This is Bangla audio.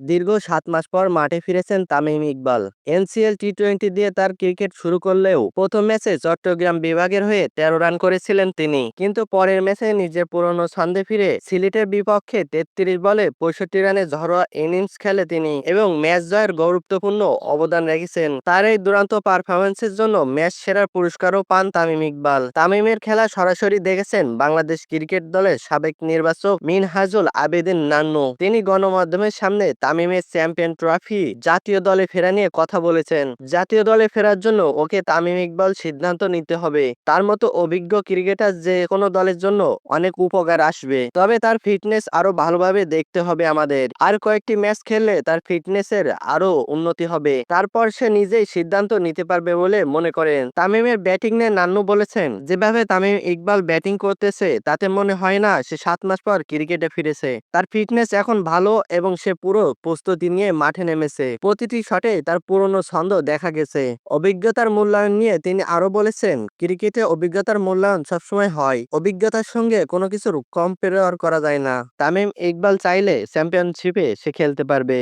দীর্ঘ সাত মাস পর মাঠে ফিরেছেন Tamim Iqbal. NCL T twenty দিয়ে তার ক্রিকেট শুরু করলেও প্রথম ম্যাচে চট্টগ্রাম বিভাগের হয়ে তেরো রান করেছিলেন তিনি। কিন্তু পরের ম্যাচে নিজের পুরনো ছন্দে ফিরে সিলেটের বিপক্ষে তেত্রিশ বলে পঁয়ষট্টি রানে ঝরোয়া ইনিংস খেলে তিনি এবং ম্যাচ জয়ের গুরুত্বপূর্ণ অবদান রেখেছেন। তার এই দুরান্ত পারফরমেন্সের জন্য ম্যাচ সেরার পুরস্কারও পান তামিম ইকবাল। তামিমের খেলা সরাসরি দেখেছেন বাংলাদেশ ক্রিকেট দলের সাবেক নির্বাচক মিনহাজুল আবেদিন নান্নু। তিনি গণমাধ্যমের সামনে তামিমের চ্যাম্পিয়ন ট্রফি জাতীয় দলে ফেরা নিয়ে কথা বলেছেন। জাতীয় দলে ফেরার জন্য ওকে তামিম ইকবাল সিদ্ধান্ত নিতে হবে। তার মতো অভিজ্ঞ ক্রিকেটার যে কোনো দলের জন্য অনেক উপকার আসবে। তবে তার ফিটনেস আরও ভালোভাবে দেখতে হবে আমাদের। আর কয়েকটি ম্যাচ খেললে তার ফিটনেসের আরও উন্নতি হবে। তারপর সে নিজেই সিদ্ধান্ত নিতে পারবে বলে মনে করেন। তামিমের ব্যাটিং নিয়ে নান্নু বলেছেন, যেভাবে তামিম ইকবাল ব্যাটিং করতেছে, তাতে মনে হয় না সে সাত মাস পর ক্রিকেটে ফিরেছে। তার ফিটনেস এখন ভালো এবং সে পুরো প্রস্তুতি নিয়ে মাঠে নেমেছে। প্রতিটি শটে তার পুরনো ছন্দ দেখা গেছে। অভিজ্ঞতার মূল্যায়ন নিয়ে তিনি আরও বলেছেন, ক্রিকেটে অভিজ্ঞতার মূল্যায়ন সবসময় হয়। অভিজ্ঞতার সঙ্গে কোনো কিছুর কম্পেয়ার করা যায় না। তামিম ইকবাল চাইলে চ্যাম্পিয়নশিপে সে খেলতে পারবে।